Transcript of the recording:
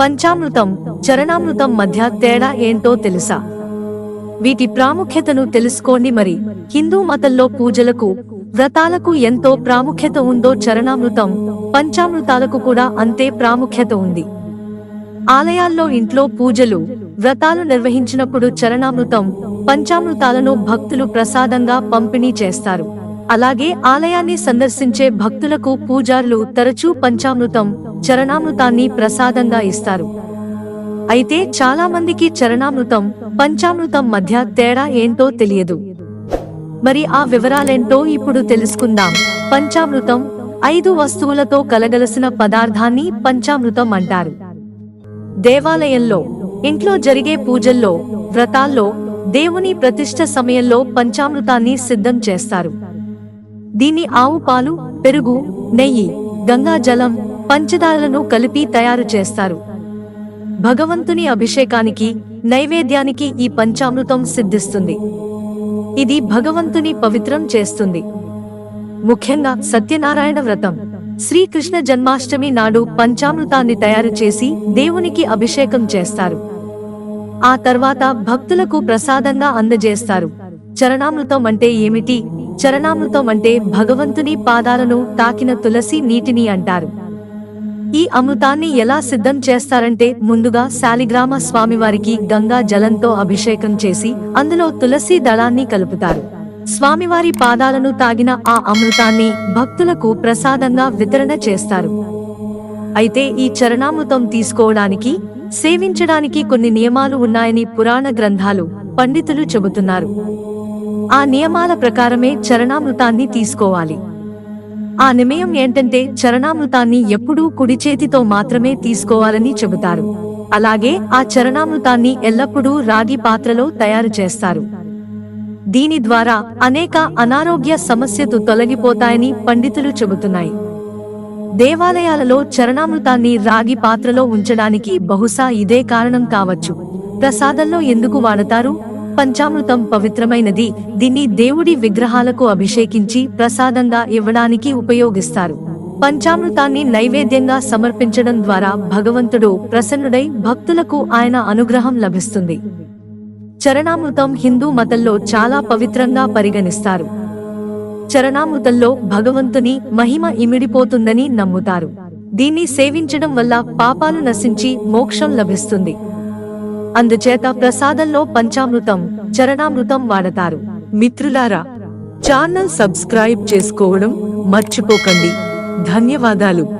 పంచామృతం చరణామృతం మధ్య తేడా ఏంటో తెలుసా? వీటి ప్రాముఖ్యతను తెలుసుకోండి మరి. హిందూ మతంలో పూజలకు వ్రతాలకు ఎంతో ప్రాముఖ్యత ఉందో చరణామృతం పంచామృతాలకు కూడా అంతే ప్రాముఖ్యత ఉంది. ఆలయాల్లో ఇంట్లో పూజలు వ్రతాలు నిర్వహించినప్పుడు చరణామృతం పంచామృతాలను భక్తులు ప్రసాదంగా పంపిణీ చేస్తారు. అలాగే ఆలయాన్ని సందర్శించే భక్తులకు పూజారులు తరచూ పంచామృతం చరణామృతాన్ని ప్రసాదంగా ఇస్తారు. అయితే చాలా మందికి చరణామృతం పంచామృతం మధ్య తేడా ఏంటో తెలియదు. మరి ఆ వివరాలేంటో ఇప్పుడు తెలుసుకుందాం. పంచామృతం ఐదు వస్తువులతో కలగలసిన పదార్థాన్ని పంచామృతం అంటారు. దేవాలయంలో ఇంట్లో జరిగే పూజల్లో వ్రతాల్లో దేవుని ప్రతిష్ట సమయంలో పంచామృతాన్ని సిద్ధం చేస్తారు. దీన్ని ఆవు పాలు పెరుగు నెయ్యి గంగాజలం పంచదారలను కలిపి తయారు చేస్తారు. భగవంతుని అభిషేకానికి నైవేద్యానికి ఈ పంచామృతం సిద్ధిస్తుంది. ఇది భగవంతుని పవిత్రం చేస్తుంది. ముఖ్యంగా సత్యనారాయణ వ్రతం. శ్రీకృష్ణ జన్మాష్టమి నాడు పంచామృతాన్ని తయారు చేసి దేవునికి అభిషేకం చేస్తారు. ఆ తర్వాత భక్తులకు ప్రసాదంగా అందజేస్తారు. చరణామృతం అంటే ఏమిటి? చరణామృతం అంటే భగవంతుని పాదాలను తాకిన తులసి నీటిని అంటారు. ఈ అమృతాన్ని ఎలా సిద్ధం చేస్తారంటే ముందుగా శాలిగ్రామ స్వామివారికి గంగా జలంతో అభిషేకం చేసి అందులో తులసి దళాన్ని కలుపుతారు. స్వామివారి పాదాలను తాగిన ఆ అమృతాన్ని భక్తులకు ప్రసాదంగా వితరణ చేస్తారు. అయితే ఈ చరణామృతం తీసుకోవడానికి సేవించడానికి కొన్ని నియమాలు ఉన్నాయని పురాణ గ్రంథాలు పండితులు చెబుతున్నారు. ఆ నియమాల ప్రకారమే చరణామృతాన్ని తీసుకోవాలి. ఆ నిమయం ఏంటంటే చరణామృతాన్ని ఎప్పుడూ కుడి చేతితో మాత్రమే తీసుకోవాలని చెబుతారు. అలాగే ఆ చరణామృతాన్ని ఎల్లప్పుడూ రాగి పాత్రలో తయారు చేస్తారు. దీని ద్వారా అనేక అనారోగ్య సమస్యలు తొలగిపోతాయని పండితులు చెబుతున్నాయి. దేవాలయాలలో చరణామృతాన్ని రాగి పాత్రలో ఉంచడానికి బహుశా ఇదే కారణం కావచ్చు. ప్రసాదంలో ఎందుకు వాడతారు? పంచామృతం పవిత్రమైనది. దీన్ని దేవుడి విగ్రహాలకు అభిషేకించి ప్రసాదంగా ఇవ్వడానికి ఉపయోగిస్తారు. పంచామృతాన్ని నైవేద్యంగా సమర్పించడం ద్వారా భగవంతుడు ప్రసన్నుడై భక్తులకు ఆయన అనుగ్రహం లభిస్తుంది. చరణామృతం హిందూ మతంలో చాలా పవిత్రంగా పరిగణిస్తారు. చరణామృతంలో భగవంతుని మహిమ ఇమిడిపోతుందని నమ్ముతారు. దీన్ని సేవించడం వల్ల పాపాలు నశించి మోక్షం లభిస్తుంది. అందుచేత ప్రసాదంలో పంచామృతం చరణామృతం వాడతారు. మిత్రులారా ఛానల్ సబ్స్క్రైబ్ చేసుకోవడం మర్చిపోకండి. ధన్యవాదాలు.